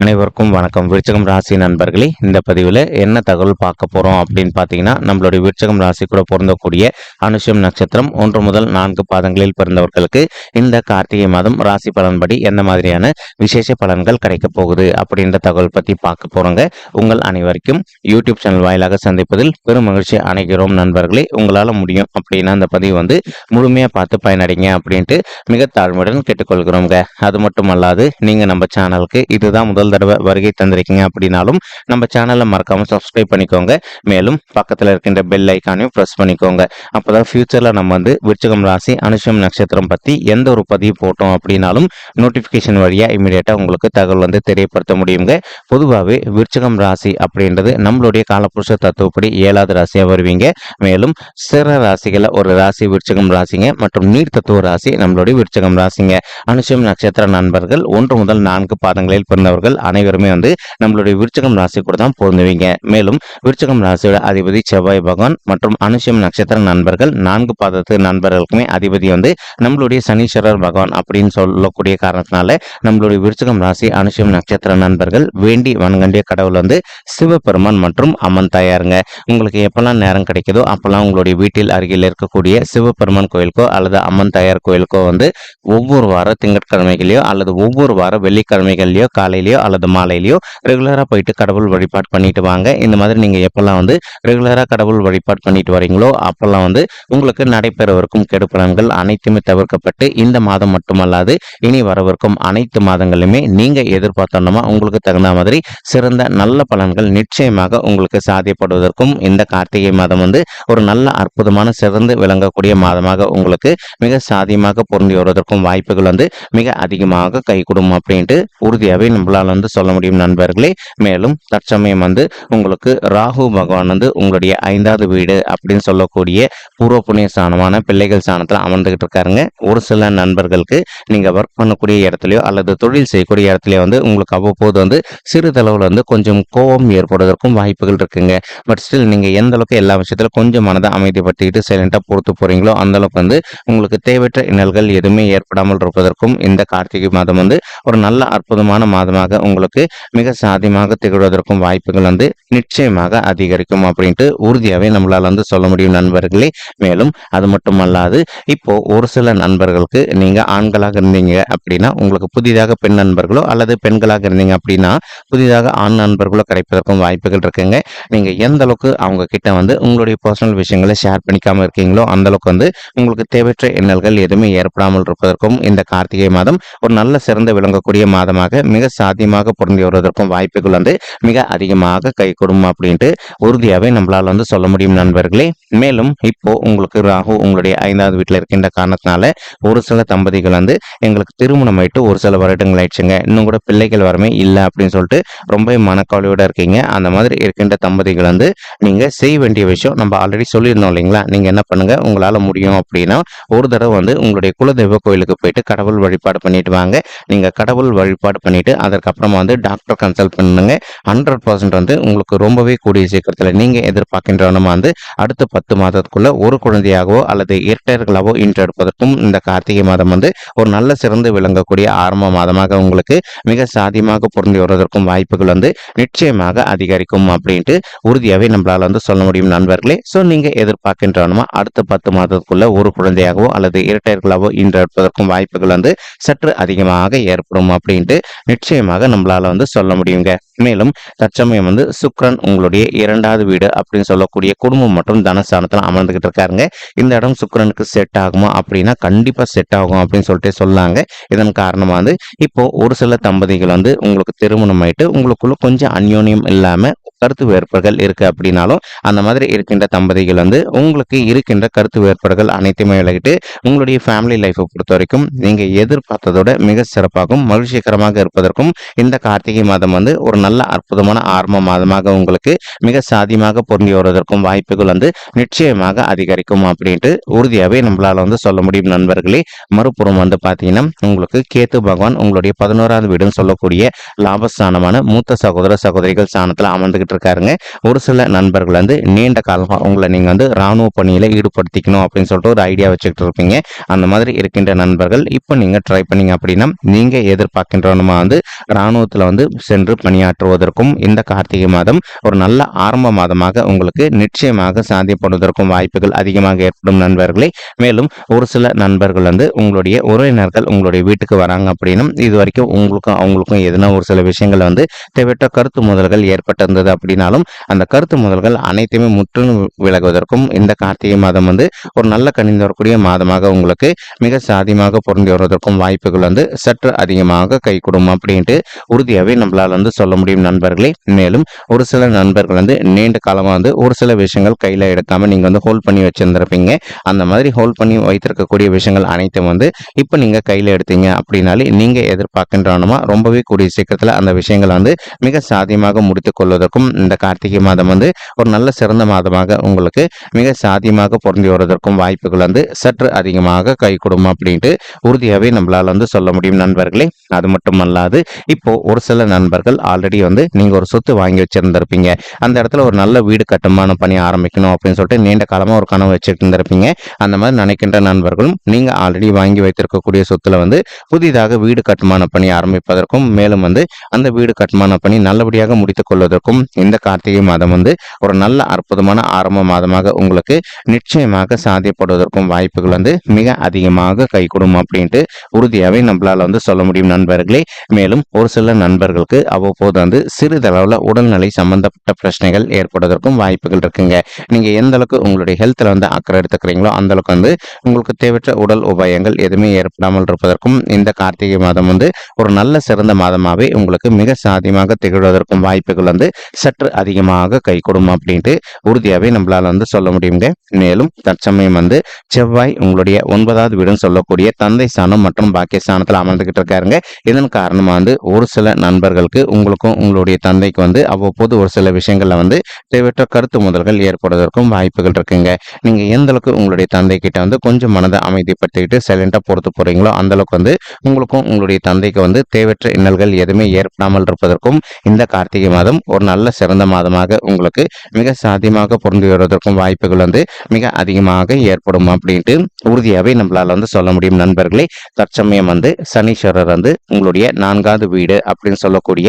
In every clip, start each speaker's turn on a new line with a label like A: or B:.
A: அனைவருக்கும் வணக்கம். விருச்சகம் ராசி நண்பர்களே இந்த பதிவில் என்ன தகவல் பார்க்க போகிறோம் அப்படின்னு பார்த்தீங்கன்னா நம்மளுடைய விருச்சகம் ராசி கூட பொருந்தக்கூடிய அனுஷம் நட்சத்திரம் ஒன்று முதல் நான்கு பாதங்களில் பிறந்தவர்களுக்கு இந்த கார்த்திகை மாதம் ராசி பலன்படி எந்த மாதிரியான விசேஷ பலன்கள் கிடைக்க போகுது அப்படின்ற தகவல் பற்றி பார்க்க போகிறோங்க உங்கள் அனைவருக்கும் யூடியூப் சேனல் வாயிலாக சந்திப்பதில் பெரும் மகிழ்ச்சி அணைகிறோம் நண்பர்களே. உங்களால் முடியும் அப்படின்னா அந்த பதிவு வந்து முழுமையாக பார்த்து பயனடைங்க அப்படின்ட்டு மிக தாழ்மையுடன் கேட்டுக்கொள்கிறோங்க அது மட்டும் அல்லாது நீங்கள் நம்ம சேனலுக்கு இதுதான் முதல் தடவை வருகை தந்திருக்கீங்க அப்படின்னாலும் நம்ம சேனலை மறக்காம சப்ஸ்கிரைப் பண்ணிக்கோங்க. மேலும் பக்கத்தில் இருக்கின்ற பெல் ஐக்கானையும் ப்ரெஸ் பண்ணிக்கோங்க. அப்போதான் ஃபியூச்சரில் நம்ம வந்து விருச்சகம் ராசி அனுஷம் நட்சத்திரம் பற்றி எந்த ஒரு பதிவு போட்டோம் அப்படின்னாலும் நோட்டிஃபிகேஷன் வழியாக இமீடியட்டாக உங்களுக்கு தகவல் வந்து தெரியப்படுத்த முடியுங்க. பொதுவாகவே விருச்சகம் ராசி அப்படின்றது நம்மளுடைய காலப்புருஷ தத்துவப்படி ஏழாவது ராசியாக வருவீங்க. மேலும் சிற ராசிகளில் ஒரு ராசி விருச்சகம் ராசிங்க மற்றும் நீர் தத்துவ ராசி நம்மளுடைய விருச்சகம் ராசிங்க. அனுஷம் நட்சத்திர நண்பர்கள் ஒன்று முதல் நான்கு பாதங்களில் பிறந்தவர்கள் அனைவருமே வந்து நம்மளுடைய விருச்சகம் ராசி கூட தான் பொருந்துவீங்க. மேலும் விருச்சகம் ராசியோட அதிபதி செவ்வாய் பகவான் மற்றும் அனுஷம் நட்சத்திர நண்பர்கள் நான்கு பாதத்து நண்பர்களுக்குமே அதிபதி வந்து நம்மளுடைய சனீஸ்வரர் பகவான் அப்படின்னு சொல்லக்கூடிய காரணத்தினால நம்மளுடைய விருச்சகம் ராசி அனுஷம் நட்சத்திர நண்பர்கள் வேண்டி வன்கண்டிய கடவுள் வந்து சிவபெருமான் மற்றும் அம்மன் தாயாருங்க. உங்களுக்கு எப்பெல்லாம் நேரம் கிடைக்குதோ அப்பெல்லாம் உங்களுடைய வீட்டில் அருகில் இருக்கக்கூடிய சிவபெருமான் கோயிலுக்கோ அல்லது அம்மன் தாயார் கோயிலுக்கோ வந்து ஒவ்வொரு வார திங்கட்கிழமைகளையோ அல்லது ஒவ்வொரு வார வெள்ளிக்கிழமைகள்லையோ காலையிலையோ அல்லது மாலையிலையோ ரெகுலராக போயிட்டு கடவுள் வழிபாடு பண்ணிட்டு வாங்க. இந்த மாதிரி நீங்கள் எப்போல்லாம் வந்து ரெகுலராக கடவுள் வழிபாடு பண்ணிட்டு வரீங்களோ அப்போல்லாம் வந்து உங்களுக்கு நடைபெறவிருக்கும் கெடுப்பலன்கள் அனைத்துமே தவிர்க்கப்பட்டு இந்த மாதம் மட்டுமல்லாது இனி வரவிருக்கும் அனைத்து மாதங்களிலுமே நீங்கள் எதிர்பார்த்தோன்னா உங்களுக்கு தகுந்த மாதிரி சிறந்த நல்ல பலன்கள் நிச்சயமாக உங்களுக்கு சாதியப்படுவதற்கும் இந்த கார்த்திகை மாதம் வந்து ஒரு நல்ல அற்புதமான சிறந்து விளங்கக்கூடிய மாதமாக உங்களுக்கு மிக சாதியமாக பொருந்தி வருவதற்கும் வாய்ப்புகள் வந்து மிக அதிகமாக கைகூடும் அப்படின்ட்டு உறுதியாகவே நம்மளால் வந்து சொல்ல முடியும் நண்பர்களே. மேலும் தற்சமயம் வந்து உங்களுக்கு ராகு பகவான் வந்து உங்களுடைய ஐந்தாவது வீடு அப்படின்னு சொல்லக்கூடிய பூர்வ புண்ணிய ஸ்தானமான பிள்ளைகள் ஸ்தானத்தில் அமர்ந்துகிட்டு இருக்காருங்க. ஒரு சில நண்பர்களுக்கு நீங்கள் ஒர்க் பண்ணக்கூடிய இடத்துலையோ அல்லது தொழில் செய்யக்கூடிய இடத்துலையோ வந்து உங்களுக்கு அவ்வப்போது வந்து சிறிதளவில் வந்து கொஞ்சம் கோபம் ஏற்படுவதற்கும் வாய்ப்புகள் இருக்குங்க. பட் ஸ்டில் நீங்கள் எந்த அளவுக்கு எல்லா விஷயத்திலும் கொஞ்சம் மனதை அமைதிப்படுத்திக்கிட்டு சைலண்டாக பொறுத்து போகிறீங்களோ அந்த அளவுக்கு வந்து உங்களுக்கு தேவையற்ற இன்னல்கள் எதுவுமே ஏற்படாமல் இருப்பதற்கும் இந்த கார்த்திகை மாதம் வந்து ஒரு நல்ல அற்புதமான மாதமாக உங்களுக்கு மிக சாத்தியமாக திகழ்வதற்கும் வாய்ப்புகள் வந்து நிச்சயமாக அதிகரிக்கும் அப்படின்ட்டு உறுதியாகவே நம்மளால் வந்து சொல்ல முடியும் நண்பர்களே. மேலும் அது மட்டுமல்லாது இப்போ ஒரு சில நண்பர்களுக்கு நீங்கள் ஆண்களாக இருந்தீங்க அப்படின்னா உங்களுக்கு புதிதாக பெண் நண்பர்களோ அல்லது பெண்களாக இருந்தீங்க அப்படின்னா புதிதாக ஆண் நண்பர்களோ கிடைப்பதற்கும் வாய்ப்புகள் இருக்குங்க. நீங்கள் எந்த அளவுக்கு அவங்க கிட்ட வந்து உங்களுடைய பர்சனல் விஷயங்களை ஷேர் பண்ணிக்காமல் இருக்கீங்களோ அந்த அளவுக்கு வந்து உங்களுக்கு தேவையற்ற எண்ணல்கள் எதுவுமே ஏற்படாமல் இருப்பதற்கும் இந்த கார்த்திகை மாதம் ஒரு நல்ல சிறந்த விளங்கக்கூடிய மாதமாக மிக அதிகமாக பொருந்தி வருவதற்கும் வாய்ப்புகள் வந்து மிக அதிகமாக கை கொடுக்கும் அப்படின்ட்டு உறுதியாகவே நம்மளால் வந்து சொல்ல முடியும் நண்பர்களே. மேலும் இப்போ உங்களுக்கு ராகு உங்களுடைய ஐந்தாவது வீட்டில் இருக்கின்ற காரணத்தினால ஒரு சில தம்பதிகள் வந்து எங்களுக்கு திருமணம் ஆயிட்டு ஒரு சில வருடங்கள் ஆயிடுச்சுங்க. இன்னும் கூட பிள்ளைகள் வரமே இல்லை அப்படின்னு சொல்லிட்டு ரொம்ப மனக்கவலையோட இருக்கீங்க. அந்த மாதிரி இருக்கின்ற தம்பதிகள் வந்து நீங்க செய்ய வேண்டிய விஷயம் நம்ம ஆல்ரெடி சொல்லியிருந்தோம் இல்லைங்களா? நீங்க என்ன பண்ணுங்க? உங்களால முடியும் அப்படின்னா ஒரு தடவை வந்து உங்களுடைய குலதெய்வ கோயிலுக்கு போயிட்டு கடவுள் வழிபாடு பண்ணிட்டு வாங்க. நீங்க கடவுள் வழிபாடு பண்ணிட்டு அதற்கப்புறம் வந்து டாக்டர் கன்சல்ட் பண்ணுங்க. ஹண்ட்ரட் பர்சன்ட் வந்து உங்களுக்கு ரொம்பவே கூடிய சீக்கிரத்தில் நீங்கள் எதிர்பார்க்கின்றவனமா வந்து அடுத்த பத்து மாதத்துக்குள்ள ஒரு குழந்தையாகவோ அல்லது இரட்டையர்களாகவோ ஈன்றெடுப்பதற்கும் இந்த கார்த்திகை மாதம் வந்து ஒரு நல்ல சிறந்து விளங்கக்கூடிய ஆரம்ப மாதமாக உங்களுக்கு மிக சாதியமாக பொருந்தி வருவதற்கும் வாய்ப்புகள் வந்து நிச்சயமாக அதிகரிக்கும் அப்படின்ட்டு உறுதியாகவே நம்மளால் வந்து சொல்ல முடியும் நண்பர்களே. ஸோ நீங்கள் எதிர்பார்க்கின்றனமா அடுத்த பத்து மாதத்துக்குள்ள ஒரு குழந்தையாகவோ அல்லது இரட்டையர்களாவோ ஈன்றெடுப்பதற்கும் வாய்ப்புகள் வந்து சற்று அதிகமாக ஏற்படும் அப்படின்ட்டு நிச்சயமாக நம்மளால வந்து சொல்ல முடியுங்க. மேலும் தற்சமயம் வந்து சுக்ரன் உங்களுடைய இரண்டாவது வீடு அப்படின்னு சொல்லக்கூடிய குடும்பம் மற்றும் தனஸ்தானத்தில் அமர்ந்துகிட்டு இருக்காருங்க. இந்த இடம் சுக்ரனுக்கு செட் ஆகுமா அப்படின்னா கண்டிப்பா செட் ஆகும் அப்படின்னு சொல்லிட்டு சொல்லாங்க. இதன் காரணமா வந்து இப்போ ஒரு சில தம்பதிகள் வந்து உங்களுக்கு திருமணம் ஆயிட்டு உங்களுக்குள்ள கொஞ்சம் அந்யோன்யம் இல்லாம கருத்து வேறுபாடுகள் இருக்கு அப்படின்னாலும் அந்த மாதிரி இருக்கின்ற தம்பதிகள் வந்து உங்களுக்கு இருக்கின்ற கருத்து வேறுபாடுகள் அனைத்துமே விலகிட்டு உங்களுடைய ஃபேமிலி லைஃப்பை பொறுத்த வரைக்கும் நீங்க எதிர்பார்த்ததோட மிக சிறப்பாகவும் மகிழ்ச்சிகரமாக இருப்பதற்கும் இந்த கார்த்திகை மாதம் வந்து ஒரு நல்ல அற்புதமான ஆரம்ப மாதமாக உங்களுக்கு மிக சாதியமாக பொருந்தி வருவதற்கும் வாய்ப்புகள் வந்து நிச்சயமாக அதிகரிக்கும் அப்படின்ட்டு உறுதியாகவே நம்மளால் வந்து சொல்ல முடியும் நண்பர்களே. மறுபுறம் வந்து பார்த்தீங்கன்னா உங்களுக்கு கேத்து பகவான் உங்களுடைய பதினோராவது வீடுன்னு சொல்லக்கூடிய லாபஸ்தானமான மூத்த சகோதர சகோதரிகள் ஸ்தானத்தில் அமர்ந்துகிட்டு இருக்காருங்க. ஒரு சில நண்பர்கள் வந்து நீண்ட காலமாக உங்களை நீங்கள் வந்து ராணுவ பணியில் ஈடுபடுத்திக்கணும் அப்படின்னு சொல்லிட்டு ஒரு ஐடியா வச்சுக்கிட்டு இருப்பீங்க. அந்த மாதிரி இருக்கின்ற நண்பர்கள் இப்போ நீங்கள் ட்ரை பண்ணீங்க அப்படின்னா நீங்கள் எதிர்பார்க்கின்றவனமாக வந்து ராணுவத்தில் வந்து சென்று பணியாற்றுவதற்கும் இந்த கார்த்திகை மாதம் ஒரு நல்ல ஆரம்ப மாதமாக உங்களுக்கு நிச்சயமாக சாத்தியப்படுவதற்கும் வாய்ப்புகள் அதிகமாக ஏற்படும் நண்பர்களே. மேலும் ஒரு சில நண்பர்கள் வந்து உங்களுடைய உறவினர்கள் உங்களுடைய வீட்டுக்கு வராங்க அப்படின்னும் இது வரைக்கும் உங்களுக்கும் அவங்களுக்கும் எதுனா ஒரு சில விஷயங்கள் வந்து தேவையற்ற கருத்து முதல்கள் ஏற்பட்டிருந்தது அப்படின்னாலும் அந்த கருத்து முதல்கள் அனைத்துமே முற்றிலும் விலகுவதற்கும் இந்த கார்த்திகை மாதம் வந்து ஒரு நல்ல கணிந்து வரக்கூடிய மாதமாக உங்களுக்கு மிக சாதியமாக பொருந்தி வருவதற்கும் வாய்ப்புகள் வந்து சற்று அதிகமாக கை கொடுக்கும் அப்படின்ட்டு உறுதியாகவே நம்மளால் வந்து சொல்ல முடியும் நண்பர்களே. மேலும் ஒரு சில நண்பர்கள் வந்து நீண்ட காலமாக வந்து ஒரு சில விஷயங்கள் கையில் எடுக்காமல் நீங்கள் வந்து ஹோல்ட் பண்ணி வச்சுருந்துருப்பீங்க. அந்த மாதிரி ஹோல்ட் பண்ணி வைத்திருக்கக்கூடிய விஷயங்கள் அனைத்தும் வந்து இப்போ நீங்கள் கையில் எடுத்தீங்க அப்படின்னாலே நீங்கள் எதிர்பார்க்கின்றனமா ரொம்பவே கூடிய சீக்கிரத்தில் அந்த விஷயங்களை வந்து மிக சாதியமாக முடித்து கொள்வதற்கும் இந்த கார்த்திகை மாதம் வந்து ஒரு நல்ல சிறந்த மாதமாக உங்களுக்கு மிக சாத்தியமாக பொருந்தி வருவதற்கும் வாய்ப்புகள் வந்து சற்று அதிகமாக கை கொடுக்கும் அப்படின்ட்டு உறுதியாகவே நம்மளால் வந்து சொல்ல முடியும் நண்பர்களே. அது மட்டும் அல்லாது இப்போ ஒரு சில நண்பர்கள் ஆல்ரெடி வந்து நீங்கள் ஒரு சொத்து வாங்கி வச்சிருந்திருப்பீங்க. அந்த இடத்துல ஒரு நல்ல வீடு கட்டுமான பணி ஆரம்பிக்கணும் அப்படின்னு சொல்லிட்டு நீண்ட காலமாக ஒரு கனவு வச்சுட்டு இருந்திருப்பீங்க அந்த மாதிரி நினைக்கின்ற நண்பர்களும் நீங்கள் ஆல்ரெடி வாங்கி வைத்திருக்கக்கூடிய சொத்துல வந்து புதிதாக வீடு கட்டுமான பணி ஆரம்பிப்பதற்கும் மேலும் வந்து அந்த வீடு கட்டுமான பணி நல்லபடியாக முடித்துக் கொள்வதற்கும் இந்த கார்த்திகை மாதம் வந்து ஒரு நல்ல அற்புதமான ஆரம்ப மாதமாக உங்களுக்கு நிச்சயமாக சாத்தியப்படுவதற்கும் வாய்ப்புகள் வந்து மிக அதிகமாக கைகூடும் அப்படின்ட்டு உறுதியாகவே நம்மளால வந்து சொல்ல முடியும் நண்பர்களே. மேலும் ஒரு சில நண்பர்களுக்கு அவ்வப்போது வந்து சிறிதளவில் உடல்நிலை சம்பந்தப்பட்ட பிரச்சனைகள் ஏற்படுவதற்கும் வாய்ப்புகள் இருக்குங்க. நீங்க எந்த அளவுக்கு உங்களுடைய ஹெல்த்ல வந்து அக்கறை எடுத்துக்கிறீங்களோ அந்த அளவுக்கு வந்து உங்களுக்கு தேவையற்ற உடல் உபாயங்கள் எதுவுமே ஏற்படாமல் இருப்பதற்கும் இந்த கார்த்திகை மாதம் வந்து ஒரு நல்ல சிறந்த மாதமாகவே உங்களுக்கு மிக சாதியமாக திகழ்வதற்கும் வாய்ப்புகள் வந்து சற்று அதிகமாக கை கொடுக்கும் அப்படின்ட்டு உறுதியாகவே நம்மளால வந்து சொல்ல முடியுங்க. மேலும் தற்சமயம் வந்து செவ்வாய் உங்களுடைய ஒன்பதாவது வீடுன்னு சொல்லக்கூடிய தந்தை ஸ்தானம் மற்றும் பாக்கிய ஸ்தானத்தில் அமர்ந்துகிட்டு இருக்காருங்க. இதன் காரணமாக வந்து ஒரு சில நண்பர்களுக்கு உங்களுக்கும் உங்களுடைய தந்தைக்கு வந்து அவ்வப்போது ஒரு சில விஷயங்கள்ல வந்து தேவையற்ற கருத்து முதல்கள் ஏற்படுவதற்கும் வாய்ப்புகள் இருக்குங்க. நீங்க எந்த அளவுக்கு உங்களுடைய தந்தை கிட்ட வந்து கொஞ்சம் மனதை அமைதிப்படுத்திக்கிட்டு சைலண்டா பொறுத்து போறீங்களோ அந்த அளவுக்கு வந்து உங்களுக்கும் உங்களுடைய தந்தைக்கு வந்து தேவையற்ற இன்னல்கள் எதுவுமே ஏற்படாமல் இருப்பதற்கும் இந்த கார்த்திகை மாதம் ஒரு நல்ல சிறந்த மாதமாக உங்களுக்கு மிக சாத்தியமாக பொருந்து வருவதற்கும் வாய்ப்புகள் வந்து மிக அதிகமாக ஏற்படும் அப்படின்ட்டு உறுதியாகவே நம்மளால வந்து சொல்ல முடியும் நண்பர்களே. தற்சமயம் வந்து சனீஸ்வரர் வந்து உங்களுடைய நான்காவது வீடு அப்படின்னு சொல்லக்கூடிய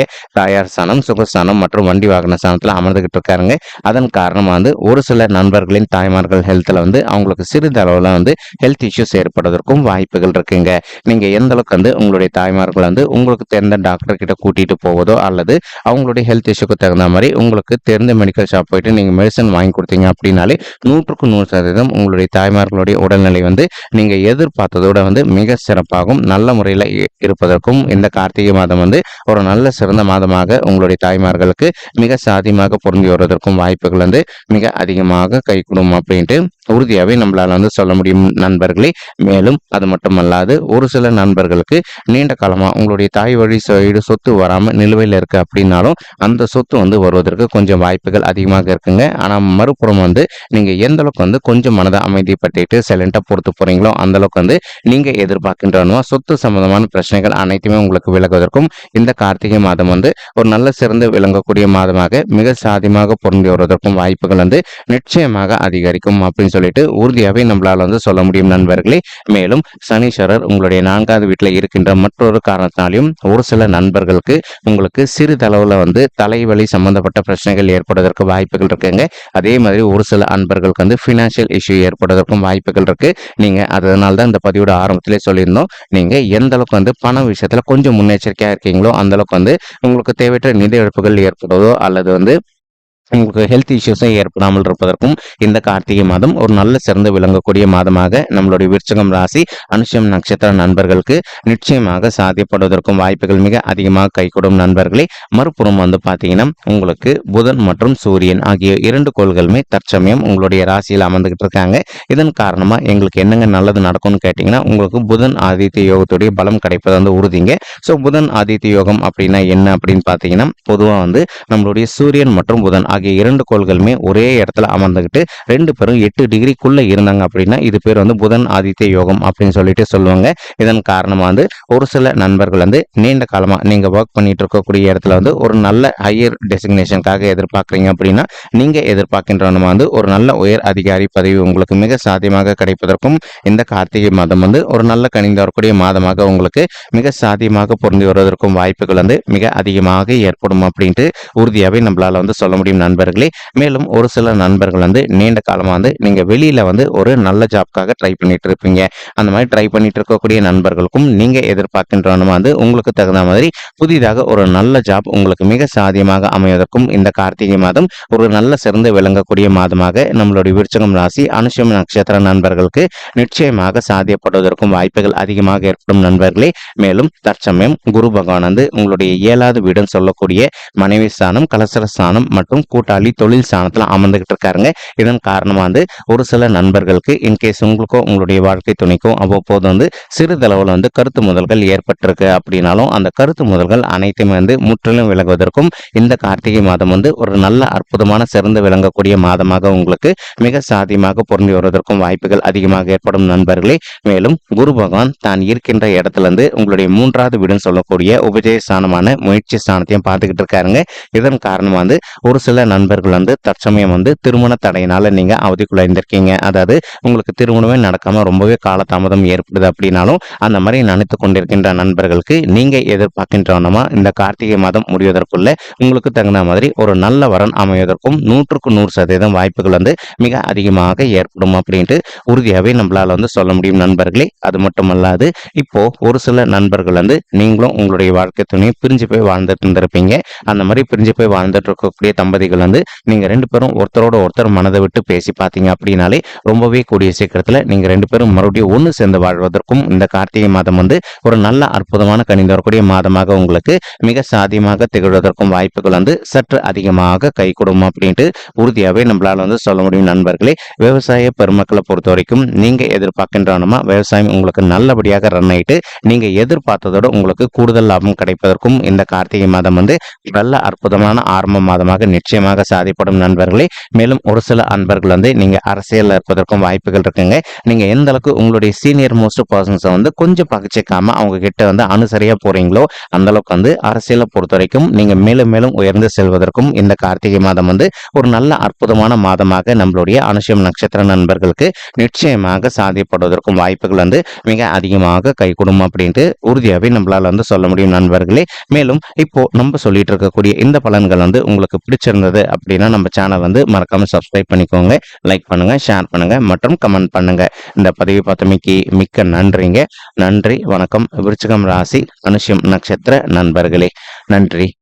A: தாயார் ஸ்தானம் சுகஸ்தானம் மற்றும் வண்டி வாகன ஸ்தானத்தில் அமர்ந்துகிட்டு இருக்காருங்க. அதன் காரணமாக வந்து ஒரு சில நண்பர்களின் தாய்மார்கள் ஹெல்த்தில் வந்து அவங்களுக்கு சிறிதளவில் வந்து ஹெல்த் இஷ்யூஸ் ஏற்படுவதற்கும் வாய்ப்புகள் இருக்குங்க. நீங்கள் எந்த அளவுக்கு வந்து உங்களுடைய தாய்மார்கள் வந்து உங்களுக்கு தெரிந்த டாக்டர் கிட்ட கூட்டிகிட்டு போவதோ அல்லது அவங்களுடைய ஹெல்த் இஷ்யூக்கு தகுந்த மாதிரி உங்களுக்கு தெரிந்த மெடிக்கல் ஷாப் போயிட்டு நீங்கள் மெடிசன் வாங்கி கொடுத்தீங்க அப்படின்னாலே நூற்றுக்கு நூறு சதவீதம் உங்களுடைய தாய்மார்களுடைய உடல்நிலை வந்து நீங்கள் எதிர்பார்த்ததோட வந்து மிக சிறப்பாகவும் நல்ல முறையில் இருப்பதற்கும் இந்த கார்த்திகை மாதம் வந்து ஒரு நல்ல சிறந்த மாதமாக உங்களுடைய தாய்மார்களுக்கு மிக சாதியமாக பொருந்தி வருவதற்கும் வாய்ப்புகள் வந்து மிக அதிகமாக கை கொடுக்கும் அப்படின்ட்டு உறுதியாகவே நம்மளால் வந்து சொல்ல முடியும் நண்பர்களே. மேலும் அது மட்டுமல்லாது ஒரு சில நண்பர்களுக்கு நீண்ட காலமாக உங்களுடைய தாய் வழி சைடு சொத்து வராமல் நிலுவையில் இருக்கு அப்படின்னாலும் அந்த சொத்து வந்து வருவதற்கு கொஞ்சம் வாய்ப்புகள் அதிகமாக இருக்குங்க. ஆனால் மறுபுறம் வந்து நீங்கள் எந்த அளவுக்கு வந்து கொஞ்சம் மனதை அமைதிப்படுத்திட்டு சைலண்டாக பொறுத்து போகிறீங்களோ அந்த அளவுக்கு வந்து நீங்கள் எதிர்பார்க்கின்றனோ சொத்து சம்பந்தமான பிரச்சனைகள் அனைத்துமே உங்களுக்கு விலகுவதற்கும் இந்த கார்த்திகை மாதம் வந்து ஒரு நல்ல சிறந்து விளங்கக்கூடிய மாதமாக மிக சாதியமாக பொருந்தி வருவதற்கும் வாய்ப்புகள் வந்து நிச்சயமாக அதிகரிக்கும் அப்படின்னு சொல்லிட்டு உறுதியாகவே நம்மளால் வந்து சொல்ல முடியும் நண்பர்களே. மேலும் சனீஸ்வரர் உங்களுடைய நான்காவது வீட்டில் இருக்கின்ற மற்றொரு காரணத்தினாலையும் ஒரு சில நண்பர்களுக்கு உங்களுக்கு சிறிதளவில் வந்து தலைவலி சம்பந்தப்பட்ட பிரச்சனைகள் ஏற்படுவதற்கு வாய்ப்புகள் இருக்குங்க. அதே மாதிரி ஒரு சில அன்பர்களுக்கு வந்து ஃபினான்ஷியல் இஷ்யூ ஏற்படுவதற்கும் வாய்ப்புகள் இருக்கு. நீங்க அதனால தான் இந்த பதிவோட ஆரம்பத்திலே சொல்லியிருந்தோம். நீங்க எந்த அளவுக்கு வந்து பண விஷயத்துல கொஞ்சம் முன்னெச்சரிக்கையா இருக்கீங்களோ அந்த அளவுக்கு வந்து உங்களுக்கு தேவையற்ற நிதி இழப்புகள் ஏற்படுவதோ அல்லது வந்து உங்களுக்கு ஹெல்த் இஷ்யூஸும் ஏற்படாமல் இருப்பதற்கும் இந்த கார்த்திகை மாதம் ஒரு நல்ல சிறந்து விளங்கக்கூடிய மாதமாக நம்மளுடைய விருச்சகம் ராசி அனுஷம் நட்சத்திர நண்பர்களுக்கு நிச்சயமாக சாத்தியப்படுவதற்கும் வாய்ப்புகள் மிக அதிகமாக கைகூடும் நண்பர்களே. மறுபுறம் வந்து பார்த்தீங்கன்னா உங்களுக்கு புதன் மற்றும் சூரியன் ஆகிய இரண்டு கோள்களுமே தற்சமயம் உங்களுடைய ராசியில் அமர்ந்துகிட்டு இருக்காங்க. இதன் காரணமாக எங்களுக்கு என்னங்க நல்லது நடக்கும்னு கேட்டிங்கன்னா உங்களுக்கு புதன் ஆதித்ய யோகத்துடைய பலம் கிடைப்பது வந்து உறுதிங்க. ஸோ புதன் ஆதித்ய யோகம் அப்படின்னா என்ன அப்படின்னு பார்த்தீங்கன்னா பொதுவாக வந்து நம்மளுடைய சூரியன் மற்றும் புதன் ஆகிய இரண்டு கோள்களுமே ஒரே இடத்துல அமர்ந்துக்கிட்டு ரெண்டு பேரும் எட்டு டிகிரிக்குள்ள இருந்தாங்க அப்படின்னா இது பேர் வந்து புதன் ஆதித்ய யோகம் அப்படின்னு சொல்லிட்டு சொல்லுவாங்க. இதன் காரணமாக வந்து ஒரு சில நண்பர்கள் வந்து நீண்ட காலமாக நீங்கள் ஒர்க் பண்ணிட்டு இருக்கக்கூடிய இடத்துல வந்து ஒரு நல்ல ஹையர் டெசிக்னேஷனுக்காக எதிர்பார்க்குறீங்க அப்படின்னா நீங்கள் எதிர்பார்க்கின்றவங்க வந்து ஒரு நல்ல உயர் அதிகாரி பதவி உங்களுக்கு மிக சாத்தியமாக கிடைப்பதற்கும் இந்த கார்த்திகை மாதம் வந்து ஒரு நல்ல கணிந்து வரக்கூடிய மாதமாக உங்களுக்கு மிக சாத்தியமாக பொருந்தி வருவதற்கும் வாய்ப்புகள் வந்து மிக அதிகமாக ஏற்படும் அப்படின்ட்டு உறுதியாகவே நம்மளால வந்து சொல்ல முடியும் நண்பர்களே. மேலும் ஒரு சில நண்பர்கள் வந்து நீண்ட காலமாக வந்து நீங்கள் வெளியில் வந்து ஒரு நல்ல ஜாப்காக ட்ரை பண்ணிட்டு இருப்பீங்க அந்த மாதிரி ட்ரை பண்ணிட்டு இருக்கக்கூடிய நண்பர்களுக்கும் நீங்கள் எதிர்பார்க்கின்றவனுமா வந்து உங்களுக்கு தகுந்த மாதிரி புதிதாக ஒரு நல்ல ஜாப் உங்களுக்கு மிக சாதியமாக அமைவதற்கும் இந்த கார்த்திகை மாதம் ஒரு நல்ல சிறந்து விளங்கக்கூடிய மாதமாக நம்மளுடைய விருச்சகம் ராசி அனுஷம் நட்சத்திர நண்பர்களுக்கு நிச்சயமாக சாத்தியப்படுவதற்கும் வாய்ப்புகள் அதிகமாக ஏற்படும் நண்பர்களே. மேலும் தற்சமயம் குரு பகவான் வந்து உங்களுடைய ஏழாவது வீடுன்னு சொல்லக்கூடிய மனைவி ஸ்தானம் கலசர ஸ்தானம் மற்றும் கூட்டாளி தொழில் ஸ்தானத்தில் அமர்ந்துகிட்டு இருக்காருங்க. இதன் காரணமாக வந்து ஒரு சில நண்பர்களுக்கு இன்கேஸ் உங்களுக்கோ உங்களுடைய வாழ்க்கை துணைக்கோ அவ்வப்போது வந்து சிறிதளவில் வந்து கருத்து முதல்கள் ஏற்பட்டிருக்கு அப்படின்னாலும் அந்த கருத்து முதல்கள் அனைத்துமே வந்து முற்றிலும் விலகுவதற்கும் இந்த கார்த்திகை மாதம் வந்து ஒரு நல்ல அற்புதமான சிறந்து விளங்கக்கூடிய மாதமாக உங்களுக்கு மிக சாதியமாக பொருந்தி வருவதற்கும் வாய்ப்புகள் அதிகமாக ஏற்படும் நண்பர்களே. மேலும் குரு பகவான் தான் இருக்கின்ற இடத்துல இருந்து உங்களுடைய மூன்றாவது வீடுன்னு சொல்லக்கூடிய உபஜய ஸ்தானமான முயற்சி ஸ்தானத்தையும் பார்த்துக்கிட்டு இருக்காருங்க. இதன் காரணமாக வந்து ஒரு சில நண்பர்கள் வந்து தற்சமயம் வந்து திருமண தடையினால நீங்க அவதிக்குள்ளாயிருந்திருக்கீங்க அதாவது உங்களுக்கு திருமணமே நடக்காம ரொம்பவே காலதாமதம் ஏற்படுது அப்படின்னாலும் அந்த மாதிரி நினைத்து கொண்டிருக்கின்ற நண்பர்களுக்கு நீங்க எதிர்பார்க்கின்றவனமா இந்த கார்த்திகை மாதம் முடிவதற்குள்ள உங்களுக்கு தகுந்த மாதிரி ஒரு நல்ல வரன் அமைவதற்கும் நூற்றுக்கு நூறு சதவீதம் வாய்ப்புகள் வந்து மிக அதிகமாக ஏற்படும் அப்படின்ட்டு உறுதியாகவே நம்மளால வந்து சொல்ல முடியும் நண்பர்களே. அது மட்டுமல்லாது இப்போ ஒரு சில நண்பர்கள் வந்து நீங்களும் உங்களுடைய வாழ்க்கை துணையை பிரிஞ்சு போய் வாழ்ந்துட்டு இருந்திருப்பீங்க. அந்த மாதிரி பிரிஞ்சு போய் வாழ்ந்துட்டு இருக்கக்கூடிய தம்பதிகள் விஷயங்கள் வந்து நீங்க ரெண்டு பேரும் ஒருத்தரோட ஒருத்தர் மனதை விட்டு பேசி பார்த்தீங்க அப்படின்னாலே ரொம்பவே கூடிய சீக்கிரத்தில் நீங்க ரெண்டு பேரும் மறுபடியும் ஒன்று சேர்ந்து வாழ்வதற்கும் இந்த கார்த்திகை மாதம் வந்து ஒரு நல்ல அற்புதமான கணிந்து வரக்கூடிய மாதமாக உங்களுக்கு மிக சாதியமாக திகழ்வதற்கும் வாய்ப்புகள் வந்து சற்று அதிகமாக கை கொடுக்கும் அப்படின்ட்டு உறுதியாகவே நம்மளால வந்து சொல்ல முடியும் நண்பர்களே. விவசாய பெருமக்களை பொறுத்த வரைக்கும் நீங்க எதிர்பார்க்கின்றனமா விவசாயம் உங்களுக்கு நல்லபடியாக ரன் ஆயிட்டு நீங்க எதிர்பார்த்ததோட உங்களுக்கு கூடுதல் லாபம் கிடைப்பதற்கும் இந்த கார்த்திகை மாதம் வந்து நல்ல அற்புதமான ஆரம்ப மாதமாக நிச்சயம் நிச்சயமாக சாதிப்படும் நண்பர்களே. மேலும் ஒரு சில அன்பர்கள் வந்து நீங்க அரசியலில் இருப்பதற்கும் வாய்ப்புகள் இருக்குங்க. நீங்க எந்த அளவுக்கு உங்களுடைய சீனியர் மோஸ்ட் பர்சன்ஸை வந்து கொஞ்சம் பகிச்சிக்காம அவங்க கிட்ட வந்து அனுசரியா போறீங்களோ அந்த அளவுக்கு வந்து அரசியலை பொறுத்த வரைக்கும் நீங்க மேலும் மேலும் உயர்ந்து செல்வதற்கும் இந்த கார்த்திகை மாதம் வந்து ஒரு நல்ல அற்புதமான மாதமாக நம்மளுடைய அனுஷம் நட்சத்திர நண்பர்களுக்கு நிச்சயமாக சாதிப்படுவதற்கும் வாய்ப்புகள் வந்து மிக அதிகமாக கை அப்படின்ட்டு உறுதியாகவே நம்மளால வந்து சொல்ல முடியும் நண்பர்களே. மேலும் இப்போ நம்ம சொல்லிட்டு இருக்கக்கூடிய இந்த பலன்கள் வந்து உங்களுக்கு பிடிச்சிருந்தது அப்படின்னா நம்ம சேனல் வந்து மறக்காம சப்ஸ்கிரைப் பண்ணிக்கோங்க லைக் பண்ணுங்க ஷேர் பண்ணுங்க மற்றும் கமெண்ட் பண்ணுங்க. இந்த பதிவு பார்த்தமைக்கு மிக்க நன்றிங்க. நன்றி வணக்கம். விருச்சிகம் ராசி அனுஷம் நட்சத்திர நண்பர்களே. நன்றி.